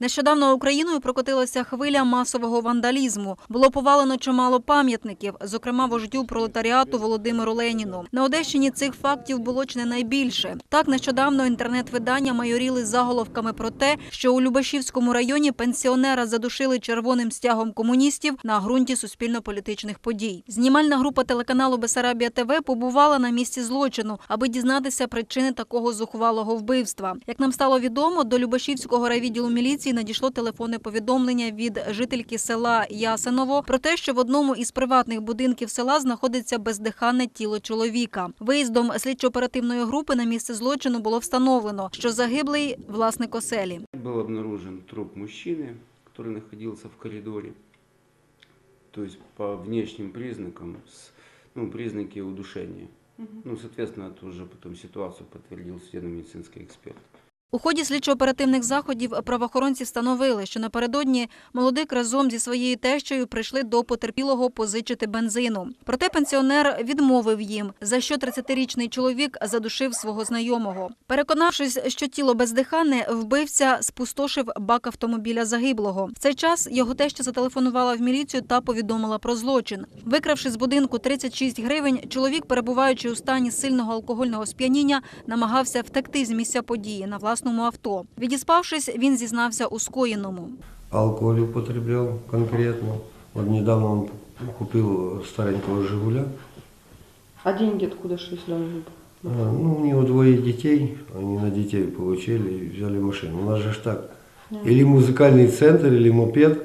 Нещодавно Україною прокотилася хвиля масового вандалізму. Було повалено чимало пам'ятників, зокрема вождю пролетаріату Володимиру Леніну. На Одещині цих фактів було чи не найбільше. Так нещодавно інтернет-видання майоріли заголовками про те, що у Любашівському районі пенсіонера задушили червоним стягом комуністів на ґрунті суспільно-політичних подій. Знімальна група телеканалу Бесарабія ТВ побувала на місці злочину, аби дізнатися причини такого зухвалого вбивства. Як нам стало відомо, до Любашівського райвідділу міліції надійшло телефонне повідомлення від жительки села Ясиново про те, що в одному із приватних будинків села знаходиться бездиханне тіло чоловіка. Виїздом слідчо-оперативної групи на місце злочину було встановлено, що загиблий власник оселі. Был обнаружен труп мужчины, который находился в коридоре. То есть по внешним признакам, с- ну, признаки удушения. Ну, соответственно, это уже потом ситуацию подтвердил судебно-медицинский эксперт. У ході слідчо-оперативних заходів правоохоронці встановили, що напередодні молодик разом зі своєю тещою прийшли до потерпілого позичити бензину. Проте пенсіонер відмовив їм, за що 30-річний чоловік задушив свого знайомого. Переконавшись, що тіло бездиханне, вбивця спустошив бак автомобіля загиблого. В цей час його теща зателефонувала в міліцію та повідомила про злочин. Викравши з будинку 36 гривень, чоловік, перебуваючи у стані сильного алкогольного сп'яніння, намагався втекти з місця події на власному авто. Відіспавшись, він зізнався у скоєному. Алкоголь употреблял конкретно. Вот недавно он купил старенького «Жигуля». А деньги откуда шли, если он любит? А, Ну, у него двое детей, они на детей получили и взяли машину. У нас же ж так. Или музыкальный центр, или мопед,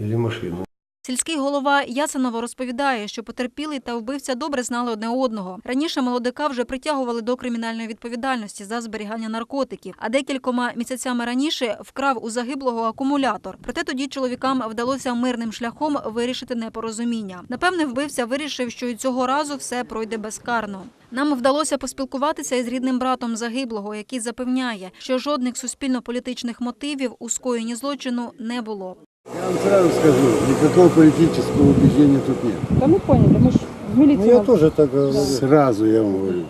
или машину. Сільський голова Ясенова розповідає, що потерпілий та вбивця добре знали одне одного. Раніше молодика вже притягували до кримінальної відповідальності за зберігання наркотиків, а декількома місяцями раніше вкрав у загиблого акумулятор. Проте тоді чоловікам вдалося мирним шляхом вирішити непорозуміння. Напевне, вбивця вирішив, що і цього разу все пройде безкарно. Нам вдалося поспілкуватися із рідним братом загиблого, який запевняє, що жодних суспільно-політичних мотивів у скоєнні злочину не було. Я вам сразу скажу, никакого политического убеждения тут нет. Да мы поняли, мы же в Ну, милиции. я вам- тоже так говорю. Сразу я вам говорю,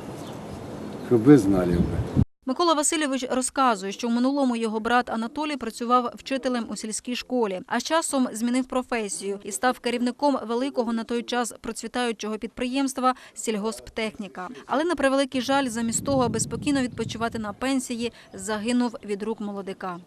чтобы вы знали. бы. Микола Васильович розказує, що в минулому його брат Анатолій працював вчителем у сільській школі, а з часом змінив професію і став керівником великого на той час процвітаючого підприємства Сільгосптехніка. Але на превеликий жаль, замість того, аби спокійно відпочивати на пенсії, загинув від рук молодика.